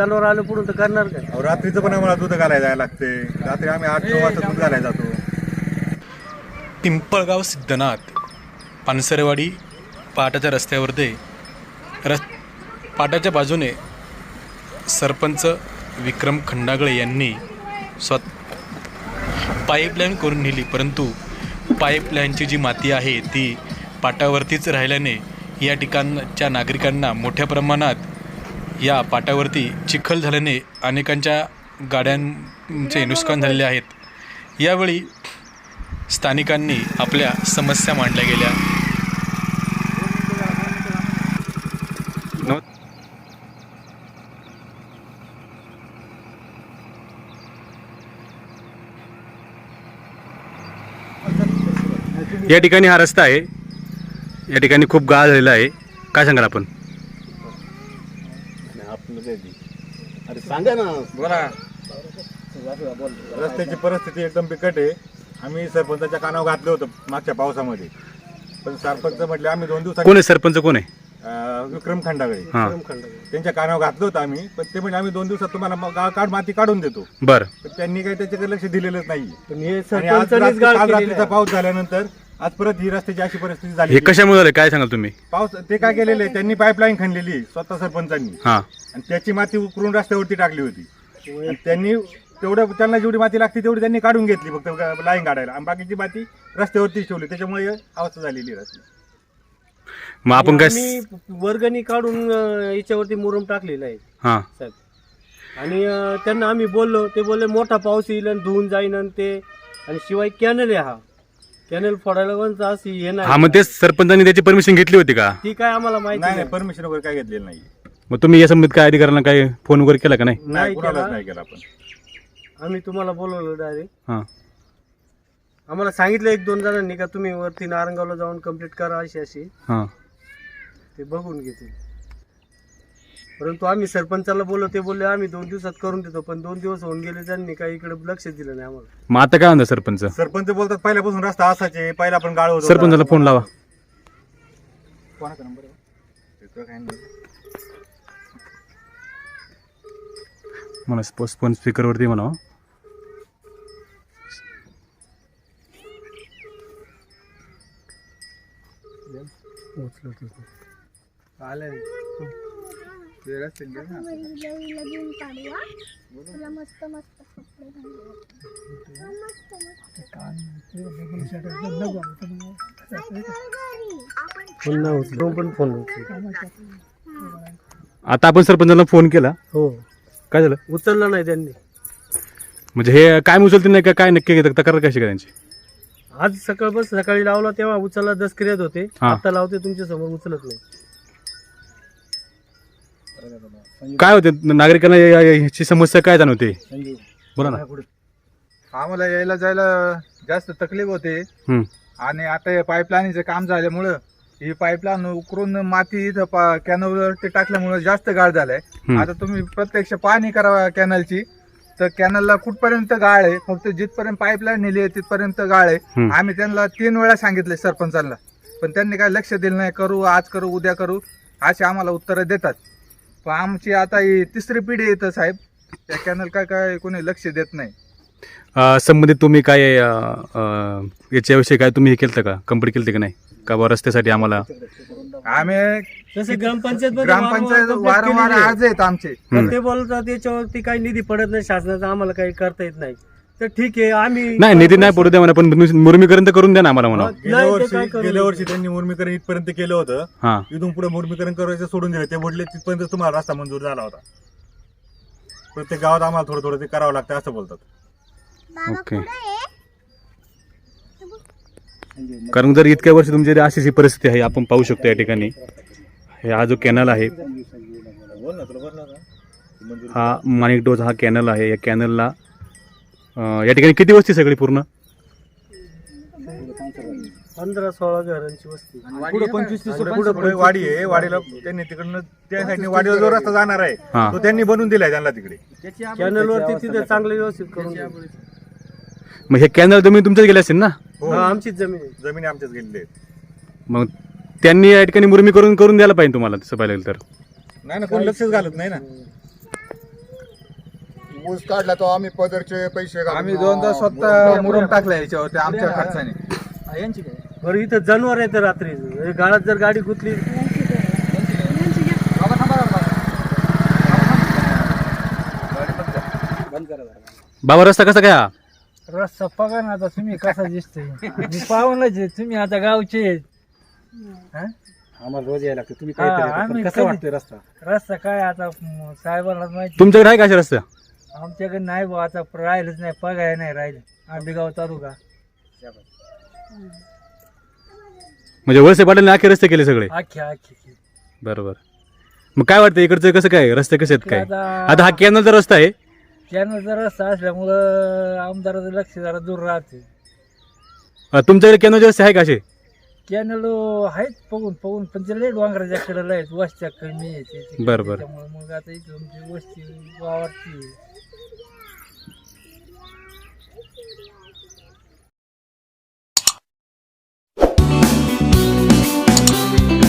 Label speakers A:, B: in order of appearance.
A: जनावर आलं पुढून तर करणार काय?
B: अहो, रात्रीचं पण आम्हाला दूध घालायला जायला लागते. रात्री आम्ही आठ नऊ वाजता दूध घालायला जातो.
C: पिंपळगाव सिद्धनाथ पानसरेवाडी पाटाच्या रस्त्यावरती रस पाटाच्या बाजूने सरपंच विक्रम खंडागळे यांनी स्वत पाईपलाईन करून नेली. परंतु पाईपलाईनची जी माती आहे ती पाटावरतीच राहिल्याने या ठिकाणच्या नागरिकांना मोठ्या प्रमाणात या पाटावरती चिखल झाल्याने अनेकांच्या गाड्यांचे नुकसान झालेले आहेत. यावेळी स्थानिकांनी आपल्या समस्या मांडल्या गेल्या. या ठिकाणी हा रस्ता आहे. या ठिकाणी खूप गाळ झालेला आहे. काय सांगाल आपण?
A: अरे सांगा ना.
B: बोला. रस्त्याची परिस्थिती एकदम बिकट आहे. आम्ही सरपंचाच्या कानावर घातलं होतं मागच्या पावसामध्ये. पण सरपंच म्हटले आम्ही दोन दिवसांनी
C: कोण आहे सरपंच? कोण आहे?
B: अं, विक्रम खंडागळे.
C: हां.
B: त्यांच्या कानावर घातलं होतं आम्ही. पण ते म्हणजे आम्ही दोन दिवसात तुम्हाला गाळ काढ माती काढून देतो.
C: बरं.
B: पण त्यांनी काही त्याच्याकडे लक्ष दिलेलंच नाही
A: पण हे
B: आणि आज
A: सरपंचानीच
B: रात्री-
A: गाळ
B: काल
A: केलेली
B: रात्रीचा
A: आहे.
B: पाऊस झाल्यानंतर आज परत ही रस्त्याची अशी परिस्थिती झाली
C: हे कशामुळे झालं? काय सांगाल तुम्ही?
B: पाऊस ते काय केलेले त्यांनी पाईपलाईन खणलेली आहे, स्वतः सरपंचांनी.
C: हां.
B: आणि त्याची माती उकरून रस्त्यावरती टाकली होती. आणि त्यांनी तेवढं त्यांना जेवढी माती लागते तेवढी त्यांनी काढून घेतली फक्त लाईन काढायला. आणि बाकीची माती रस्त्यावरतीच ठेवली. त्याच्यामुळे ही अवस्था झालेली आहे रस्त्याची.
C: मग आपण काय
A: आम्ही वर्गणी काढून अं, याच्यावरती मुरुम टाकलेला आहे.
C: हां.
A: साहेब. आणि अं, त्यांना आम्ही बोललो. ते बोलले मोठा पाऊस येईल आणि धुवून जाईन आणि ते. आणि शिवाय कॅनल आहे हा. कॅनल फोडायला अशी हे
C: हा
A: नाही.
C: मग तेच सरपंचांनी त्याची परमिशन घेतली होती का?
A: ती काय आम्हाला माहिती
B: नाही
A: नाही
B: नाही. परमिशन वगैरे काय घेतलेलं नाही.
C: मग तुम्ही या संबंधित काय अधिकाऱ्यांना काय फोन वगैरे केला का नाही?
B: नाही
A: नाही
B: कुणालाच
A: केला.
B: नाही केला आपण.
A: आम्ही तुम्हाला बोलवलं डायरेक्ट
C: हां.
A: आम्हाला सांगितलं एक दोन जणांनी का तुम्ही वरती नारंगावला जाऊन कंप्लीट करा अशी अशी.
C: हां.
A: ते बघून घेतील. परंतु आम्ही सरपंचाला बोललो ते बोलले आम्ही दोन दिवसात करून देतो पण दोन दिवस होऊन गेले त्यांनी काही इकडे लक्ष दिलं नाही आम्हाला
C: मग आता काय म्हणता सरपंच
B: सरपंच बोलतात पहिल्यापासून रस्ता असायचे पहिला पण गाळ होत.
C: सरपंचाला फोन लावा
B: कोणाचा नंबर आहे? नाही.
C: मला फोन स्पीकरवरती म्हणा हो.
A: आले
D: बहिणीला बिहीला घेऊन काढूया तुला मस्त मस्त कपडे घालूया मस्त मस्त. नाही कर घरी. आपण
A: फोन नाही उचलतो. पण फोन उचल
C: आता आपण सरपंचाला फोन केला.
A: हो.
C: काय झालं?
A: उचलला नाही त्यांनी.
C: म्हणजे हे काय उचलते नाही का? काय नक्की घेतात? तक्रार कशी का त्यांची
A: आज सकाळपासून सकाळी लावला तेव्हा उचलला दस क्रियात होते.
C: हा.
A: आता लावते तुमच्यासमोर उचलत नाही.
C: काय होते? नागरिकांना या- या- ह्याची समस्या काय जाणवते? बोला ना.
E: आम्हाला यायला जायला जास्त तकलीफ होते.
C: हम्म.
E: आणि आता हे पाईपलाईनचं काम झाल्यामुळं ही पाईपलाईन उकरून माती इथं पा कॅनलवरती टाकल्यामुळे जास्त गाळ झालाय.
C: हम्म.
E: आता तुम्ही प्रत्यक्ष पाहणी करा कॅनलची. तर कॅनलला कुठपर्यंत गाळ आहे? फक्त जिथपर्यंत पाईपलाईन नेली आहे तिथपर्यंत गाळ आहे.
C: हम्म.
E: आम्ही त्यांना तीन वेळा सांगितले सरपंचांना. पण त्यांनी काय लक्ष दिलं नाही. करू आज करू उद्या करू अशी आम्हाला उत्तरं देतात. पण आमची आता ही तिसरी पिढी येतं साहेब. त्या कॅनल काय काय कोणी लक्ष देत नाही.
C: अं, संबंधित तुम्ही काय अं, अं, याच्याविषयी काय तुम्ही हे केलं का? कंप्लीट केलं का नाही? का बा रस्त्यासाठी आम्हाला?
E: आम्ही
A: तसे ग्रामपंचायत मध्ये
E: ग्रामपंचायत
A: वारंवार
E: वारंवार
A: complaint केलेली आहे.
E: अर्ज आहेत आमचे.
A: पण ते बोलतात याच्यावरती काही निधी पडत नाही शासनाचा आम्हाला काही करता येत नाही. तर ठीक आहे आम्ही
C: नाही निधी नाही पडू द्या म्हणा पण मुरमीकरण तर करून द्या ना आम्हाला म्हणा.
B: गेल्या
A: नाही, ते
B: वर्षी
A: काय करू?
B: गेल्या वर्षी त्यांनी मुर्मीकरण इथपर्यंत केलं होतं.
C: हां.
B: इथून पुढे मुर्मीकरण करायचं सोडून दिलं. ते बोलले तिथपर्यंत तुम्हाला रस्ता मंजूर झाला होता. प्रत्येक गावात आम्हाला थोडं थोडं ते करावं लागतं असं बोलतात.
D: बाबा
C: ओके. कारण जर इतक्या वर्ष तुमची जरी अशीच ही परिस्थिती आहे आपण पाहू शकतो या ठिकाणी. हे हा जो कॅनल आहे. हा माणिक डोज हा कॅनल आहे. या कॅनलला अं, या ठिकाणी किती वस्ती सगळी पूर्ण?
A: पंधरा सोळा घरांची वस्ती.
B: पुढे पंचवीस तीस पुढे वाडी आहे. वाडीला त्यांनी तिकडनं त्या साईडने वाडीला जो रस्ता जाणार आहे
C: हा.
B: तो त्यांनी बनवून दिलाय त्यांना तिकडे.
A: कॅनल वरती तिथे चांगले व्यवस्थित करून देऊ.
C: मग हे कॅनल तुम्ही तुमच्याच गेले असेल ना?
B: हो.
A: हा, आमचीच जमीन आहे.
B: जमिनी आमच्याच गेलेले आहेत.
C: मग त्यांनी या ठिकाणी मुरमी करून करून द्यायला पाहिजे तुम्हाला तसं पाहिलं तर?
B: नाही ना कोण लक्षच घालत नाही ना.
F: ऊस काढला तो आम्ही पदरचे पैसे घालून,
E: आम्ही दोनदा स्वतः मुरुम टाकला याच्यावरती आमच्या खर्चाने.
A: बरं इथं जनावर येतं रात्री. हे गाळात जर गाडी गुतली.
C: बाबा रस्ता कसा काय हा?
G: रस्ता बघा ना आता तुम्ही कसा दिसतोय. मी पाहुणच आहे तुम्ही आता गावचे आहेत. हा?
H: आम्हाला रोज यायला लागतं. तुम्ही
G: हा,
H: काय तरी
G: आम्ही
H: कसं
G: कधी-
H: वाटतंय रस्ता?
G: रस्ता काय आता म, साहेबांना माहिती?
C: तुमच्याकडे आहे का अशा रस्ता?
G: आमच्याकडे नाही बा आता राहिलंच नाही पगाय नाही राहिलं. आंबेगाव तालुका.
C: म्हणजे वळसे पाटील अखे रस्ते केले सगळे?
G: आख्या आख्या
C: बरोबर. मग काय वाटतं इकडचं कसं काय रस्ते कसे आहेत काय?
G: आता
C: आता हा कॅनलचा रस्ता आहे.
G: कॅनलचा रस्ता असल्यामुळं आमदाराचं लक्ष जरा दूर राहते.
C: अं, तुमच्याकडे कॅनलचे रस्ते आहे का असे?
G: कॅनल आहेत बघून बघून पण ते लय डोंगराच्या कडेला आहेत वस्त्या कमी आहे ते- ते-
C: बरं, बरं.
G: त्याच्यामुळे मग आता इथं आमची वस्ती वावरती